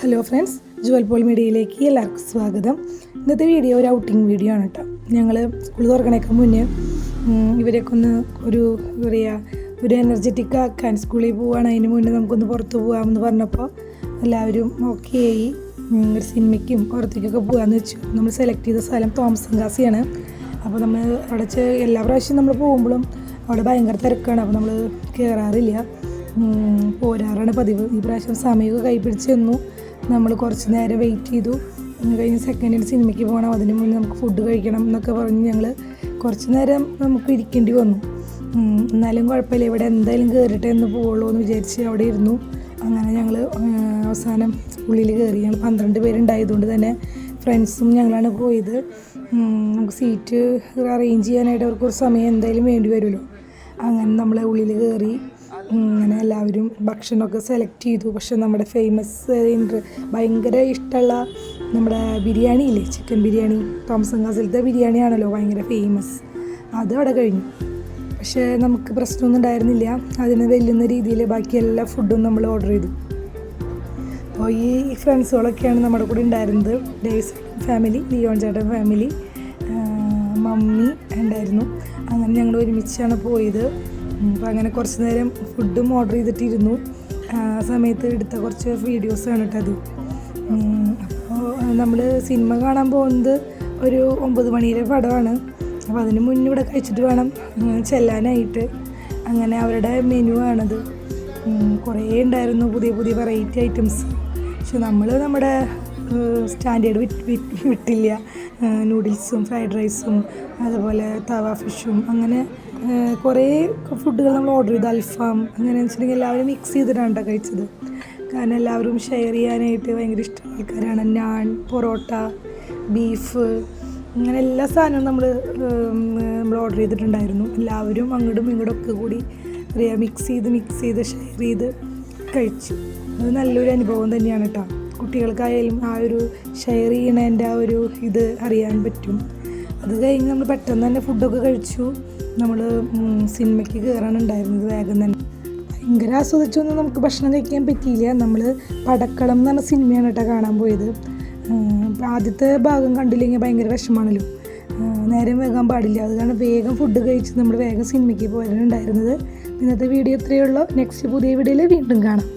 Hello friends Jual Paul മീഡിയയിലേക്ക് എല്ലാവർക്കും സ്വാഗതം. ഇന്നത്തെ വീഡിയോ ഒരു ഔട്ടിംഗ് വീഡിയോ ആണ് കേട്ടോ ഞങ്ങൾ സ്കൂൾ തുറക്കണേക്ക് മുന്നേ ഇവരൊക്കെ ഒന്ന് ഒരു എന്താ പറയുക ഒരു എനർജറ്റിക് ആക്കാൻ സ്കൂളിൽ പോവാണ്. അതിന് മുന്നേ നമുക്കൊന്ന് പുറത്ത് പോകാമെന്ന് പറഞ്ഞപ്പോൾ എല്ലാവരും ഓക്കെ ആയി. ഒരു സിനിമയ്ക്കും പുറത്തേക്കൊക്കെ പോകാമെന്ന് വെച്ചു. നമ്മൾ സെലക്ട് ചെയ്ത സ്ഥലം തോമസൻ കാസിയാണ് അപ്പോൾ നമ്മൾ അവിടെ എല്ലാ പ്രാവശ്യം നമ്മൾ പോകുമ്പോഴും അവിടെ ഭയങ്കര തിരക്കാണ്. അപ്പോൾ നമ്മൾ കയറാറില്ല പോരാറാണ് പതിവ്. ഈ പ്രാവശ്യം സമയമൊക്കെ കൈപിടിച്ച് ചെന്നു. നമ്മൾ കുറച്ച് നേരം വെയിറ്റ് ചെയ്തു. ഉം, കഴിഞ്ഞ് സെക്കൻഡിൽ സിനിമയ്ക്ക് പോകണം. അതിന് മുന്നേ നമുക്ക് ഫുഡ് കഴിക്കണം എന്നൊക്കെ പറഞ്ഞ് ഞങ്ങൾ കുറച്ച് നേരം നമുക്ക് ഇരിക്കേണ്ടി വന്നു. എന്നാലും കുഴപ്പമില്ല. ഇവിടെ എന്തായാലും കയറിയിട്ട് എന്ന് പോകുള്ളൂ എന്ന് വിചാരിച്ച് അവിടെ ഇരുന്നു. അങ്ങനെ ഞങ്ങൾ അവസാനം ഉള്ളിൽ കയറി ഞങ്ങൾ പന്ത്രണ്ട് പേരുണ്ടായതുകൊണ്ട് തന്നെ ഫ്രണ്ട്സും ഞങ്ങളാണ് പോയത്. നമുക്ക് സീറ്റ് അറേഞ്ച് ചെയ്യാനായിട്ട് അവർക്ക് ഒരു സമയം എന്തായാലും വേണ്ടി വരുമല്ലോ. അങ്ങനെ നമ്മൾ ഉള്ളിൽ കയറി അങ്ങനെ എല്ലാവരും ഭക്ഷണമൊക്കെ സെലക്ട് ചെയ്തു. പക്ഷെ നമ്മുടെ ഫേമസ് ഭയങ്കര ഇഷ്ടമുള്ള നമ്മുടെ ബിരിയാണി ഇല്ലേ? ചിക്കൻ ബിരിയാണി തോമസൻ ബിരിയാണി ആണല്ലോ ഭയങ്കര ഫേമസ് അത് അവിടെ കഴിഞ്ഞു. പക്ഷേ നമുക്ക് പ്രശ്നമൊന്നും ഉണ്ടായിരുന്നില്ല. അതിന് വെല്ലുന്ന രീതിയിൽ ബാക്കി എല്ലാ ഫുഡും നമ്മൾ ഓർഡർ ചെയ്തു. അപ്പോൾ ഈ ഫ്രണ്ട്സുകളൊക്കെയാണ് നമ്മുടെ കൂടെ ഉണ്ടായിരുന്നത്. ഡേവിസ് ഫാമിലി ലിയോൺ ചേട്ടൻ ഫാമിലി മമ്മി ഉണ്ടായിരുന്നു. അങ്ങനെ ഞങ്ങൾ ഒരുമിച്ചാണ് പോയത്. അപ്പോൾ അങ്ങനെ കുറച്ച് നേരം ഫുഡും ഓർഡർ ചെയ്തിട്ടിരുന്നു. ആ സമയത്ത് എടുത്ത കുറച്ച് വീഡിയോസാണ് കേട്ടത് അപ്പോൾ നമ്മൾ സിനിമ കാണാൻ പോകുന്നത് ഒരു ഒമ്പത് മണിയുടെ പടമാണ് അപ്പോൾ അതിന് മുന്നേ ഇവിടെ കഴിച്ചിട്ട് വേണം. ചെല്ലാനായിട്ട്. അങ്ങനെ അവരുടെ മെനു ആണത്. കുറേ ഉണ്ടായിരുന്നു പുതിയ പുതിയ വെറൈറ്റി ഐറ്റംസ് പക്ഷെ നമ്മൾ നമ്മുടെ സ്റ്റാൻഡേർഡ് വിട്ടില്ല. നൂഡിൽസും ഫ്രൈഡ് റൈസും അതുപോലെ തവ ഫിഷും അങ്ങനെ കുറേ ഫുഡുകൾ നമ്മൾ ഓർഡർ ചെയ്തു. അൽഫാം അങ്ങനെ വെച്ചിട്ടുണ്ടെങ്കിൽ എല്ലാവരും മിക്സ് ചെയ്തിട്ടാണ് കേട്ടോ കഴിച്ചത്. കാരണം എല്ലാവരും ഷെയർ ചെയ്യാനായിട്ട് ഭയങ്കര ഇഷ്ടമുള്ള ആൾക്കാരാണ്. നാൻ പൊറോട്ട ബീഫ് അങ്ങനെ എല്ലാ സാധനവും നമ്മൾ നമ്മൾ ഓർഡർ ചെയ്തിട്ടുണ്ടായിരുന്നു. എല്ലാവരും അങ്ങോട്ടും ഇങ്ങോട്ടും ഒക്കെ കൂടി പറയുക മിക്സ് ചെയ്ത് മിക്സ് ചെയ്ത് ഷെയർ ചെയ്ത് കഴിച്ചു. അത് നല്ലൊരു അനുഭവം തന്നെയാണ് കേട്ടോ കുട്ടികൾക്കായാലും ആ ഒരു ഷെയർ ചെയ്യണതിന്റെ ആ ഒരു ഇത് അറിയാൻ പറ്റും. അത് കഴിഞ്ഞ് നമ്മൾ പെട്ടെന്ന് തന്നെ ഫുഡൊക്കെ കഴിച്ചു. നമ്മൾ സിനിമയ്ക്ക് കയറാനുണ്ടായിരുന്നത് വേഗം തന്നെ. ഭയങ്കര ആസ്വദിച്ചൊന്നും നമുക്ക് ഭക്ഷണം കഴിക്കാൻ പറ്റിയില്ല. നമ്മൾ പടക്കളം എന്ന് പറഞ്ഞ സിനിമയാണ് കേട്ടോ കാണാൻ പോയത്. ആദ്യത്തെ ഭാഗം കണ്ടില്ലെങ്കിൽ ഭയങ്കര വിഷമാണല്ലോ. നേരം വേഗം പാടില്ല. അത് കാരണം വേഗം ഫുഡ് കഴിച്ച് നമ്മൾ വേഗം സിനിമയ്ക്ക് പോകാനുണ്ടായിരുന്നത് ഇന്നത്തെ വീഡിയോ ഇത്രയേ ഉള്ളൂ. നെക്സ്റ്റ് പുതിയ വീഡിയോയിൽ വീണ്ടും കാണാം.